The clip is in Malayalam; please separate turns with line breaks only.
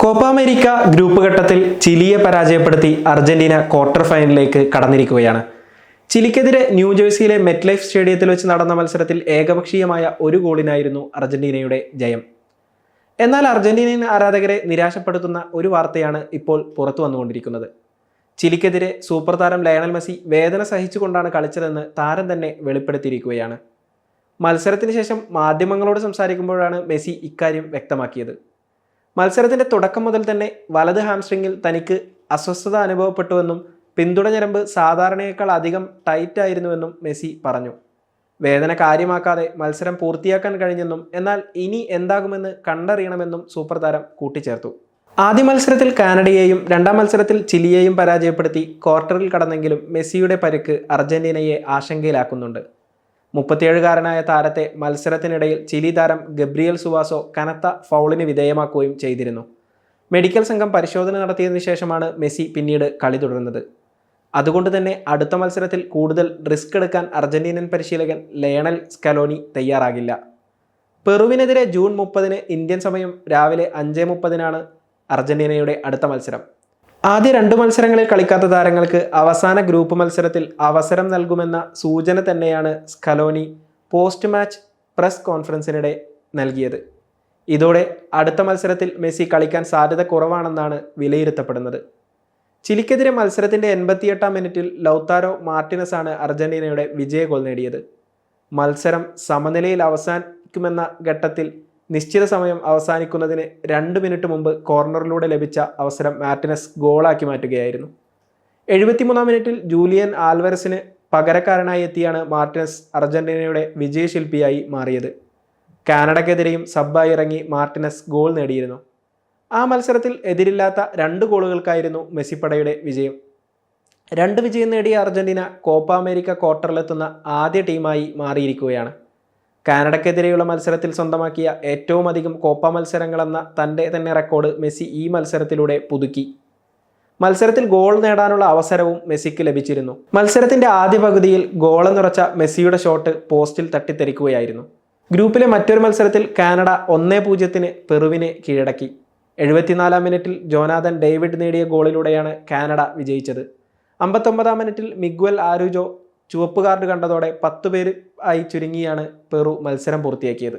കോപ്പ അമേരിക്ക ഗ്രൂപ്പ് ഘട്ടത്തിൽ ചിലിയെ പരാജയപ്പെടുത്തി അർജന്റീന ക്വാർട്ടർ ഫൈനലിലേക്ക് കടന്നിരിക്കുകയാണ്. ചിലിക്കെതിരെ ന്യൂജേഴ്സിയിലെ മെറ്റ് ലൈഫ് സ്റ്റേഡിയത്തിൽ വെച്ച് നടന്ന മത്സരത്തിൽ ഏകപക്ഷീയമായ ഒരു ഗോളിനായിരുന്നു അർജന്റീനയുടെ ജയം. എന്നാൽ അർജന്റീനിയൻ ആരാധകരെ നിരാശപ്പെടുത്തുന്ന ഒരു വാർത്തയാണ് ഇപ്പോൾ പുറത്തു വന്നുകൊണ്ടിരിക്കുന്നത്. ചിലിക്കെതിരെ സൂപ്പർ താരം ലയണൽ മെസ്സി വേദന സഹിച്ചുകൊണ്ടാണ് കളിച്ചതെന്ന് താരം തന്നെ വെളിപ്പെടുത്തിയിരിക്കുകയാണ്. മത്സരത്തിന് ശേഷം മാധ്യമങ്ങളോട് സംസാരിക്കുമ്പോഴാണ് മെസ്സി ഇക്കാര്യം വ്യക്തമാക്കിയത്. മത്സരത്തിന്റെ തുടക്കം മുതൽ തന്നെ വലത് ഹാംസ്ട്രിങ്ങിൽ തനിക്ക് അസ്വസ്ഥത അനുഭവപ്പെട്ടുവെന്നും പിന്തുണ ഞരമ്പ് സാധാരണയേക്കാൾ അധികം ടൈറ്റ് ആയിരുന്നുവെന്നും മെസ്സി പറഞ്ഞു. വേദന കാര്യമാക്കാതെ മത്സരം പൂർത്തിയാക്കാൻ കഴിഞ്ഞെന്നും എന്നാൽ ഇനി എന്താകുമെന്ന് കണ്ടറിയണമെന്നും സൂപ്പർ താരം കൂട്ടിച്ചേർത്തു. ആദ്യ മത്സരത്തിൽ കാനഡയെയും രണ്ടാം മത്സരത്തിൽ ചിലിയെയും പരാജയപ്പെടുത്തി ക്വാർട്ടറിൽ കടന്നെങ്കിലും മെസ്സിയുടെ പരുക്ക് അർജന്റീനയെ ആശങ്കയിലാക്കുന്നുണ്ട്. മുപ്പത്തിയേഴുകാരനായ താരത്തെ മത്സരത്തിനിടയിൽ ചിലി താരം ഗബ്രിയൽ സുവാസോ കനത്ത ഫൗളിന് വിധേയമാക്കുകയും ചെയ്തിരുന്നു. മെഡിക്കൽ സംഘം പരിശോധന നടത്തിയതിനു ശേഷമാണ് മെസ്സി പിന്നീട് കളി തുടർന്നത്. അതുകൊണ്ട് തന്നെ അടുത്ത മത്സരത്തിൽ കൂടുതൽ റിസ്ക് എടുക്കാൻ അർജന്റീനൻ പരിശീലകൻ ലയണൽ സ്കലോനി തയ്യാറാകില്ല. പെറുവിനെതിരെ ജൂൺ മുപ്പതിന് ഇന്ത്യൻ സമയം രാവിലെ അഞ്ച് മുപ്പതിനാണ് അർജന്റീനയുടെ അടുത്ത മത്സരം. ആദ്യ രണ്ട് മത്സരങ്ങളിൽ കളിക്കാത്ത താരങ്ങൾക്ക് അവസാന ഗ്രൂപ്പ് മത്സരത്തിൽ അവസരം നൽകുമെന്ന സൂചന തന്നെയാണ് സ്കലോനി പോസ്റ്റ് മാച്ച് പ്രസ് കോൺഫറൻസിനിടെ നൽകിയത്. ഇതോടെ അടുത്ത മത്സരത്തിൽ മെസ്സി കളിക്കാൻ സാധ്യത കുറവാണെന്നാണ് വിലയിരുത്തപ്പെടുന്നത്. ചിലിക്കെതിരെ മത്സരത്തിന്റെ എൺപത്തിയെട്ടാം മിനിറ്റിൽ ലൗത്താരോ മാർട്ടിനസ് ആണ് അർജന്റീനയുടെ വിജയ ഗോൾ നേടിയത്. മത്സരം സമനിലയിൽ അവസാനിക്കുമെന്ന ഘട്ടത്തിൽ നിശ്ചിത സമയം അവസാനിക്കുന്നതിന് രണ്ട് മിനിറ്റ് മുമ്പ് കോർണറിലൂടെ ലഭിച്ച അവസരം മാർട്ടിനസ് ഗോളാക്കി മാറ്റുകയായിരുന്നു. എഴുപത്തിമൂന്നാം മിനിറ്റിൽ ജൂലിയൻ ആൽവരസിന് പകരക്കാരനായി എത്തിയാണ് മാർട്ടിനസ് അർജന്റീനയുടെ വിജയശില്പിയായി മാറിയത്. കാനഡയ്ക്കെതിരെയും സബ്ബായി ഇറങ്ങി മാർട്ടിനസ് ഗോൾ നേടിയിരുന്നു. ആ മത്സരത്തിൽ എതിരില്ലാത്ത രണ്ട് ഗോളുകൾക്കായിരുന്നു മെസ്സിപ്പടയുടെ വിജയം. രണ്ട് വിജയം നേടിയ അർജന്റീന കോപ്പ അമേരിക്ക ക്വാർട്ടറിലെത്തുന്ന ആദ്യ ടീമായി മാറിയിരിക്കുകയാണ്. കാനഡയ്ക്കെതിരെയുള്ള മത്സരത്തിൽ സ്വന്തമാക്കിയ ഏറ്റവും അധികം കോപ്പ മത്സരങ്ങളെന്ന തന്റെ തന്നെ റെക്കോർഡ് മെസ്സി ഈ മത്സരത്തിലൂടെ പുതുക്കി. മത്സരത്തിൽ ഗോൾ നേടാനുള്ള അവസരവും മെസ്സിക്ക് ലഭിച്ചിരുന്നു. മത്സരത്തിന്റെ ആദ്യ പകുതിയിൽ ഗോളെന്നുറച്ച മെസ്സിയുടെ ഷോട്ട് പോസ്റ്റിൽ തട്ടിത്തെറിക്കുകയായിരുന്നു. ഗ്രൂപ്പിലെ മറ്റൊരു മത്സരത്തിൽ കാനഡ ഒന്നേ പൂജ്യത്തിന് പെറുവിനെ കീഴടക്കി. എഴുപത്തിനാലാം മിനിറ്റിൽ ജോനാഥൻ ഡേവിഡ് നേടിയ ഗോളിലൂടെയാണ് കാനഡ വിജയിച്ചത്. അമ്പത്തൊമ്പതാം മിനിറ്റിൽ മിഗ്വൽ ആരുജോ ചുവപ്പ് കാർഡ് കണ്ടതോടെ പത്ത് പേര് ആയി ചുരുങ്ങിയാണ് പെറു മത്സരം പൂർത്തിയാക്കിയത്.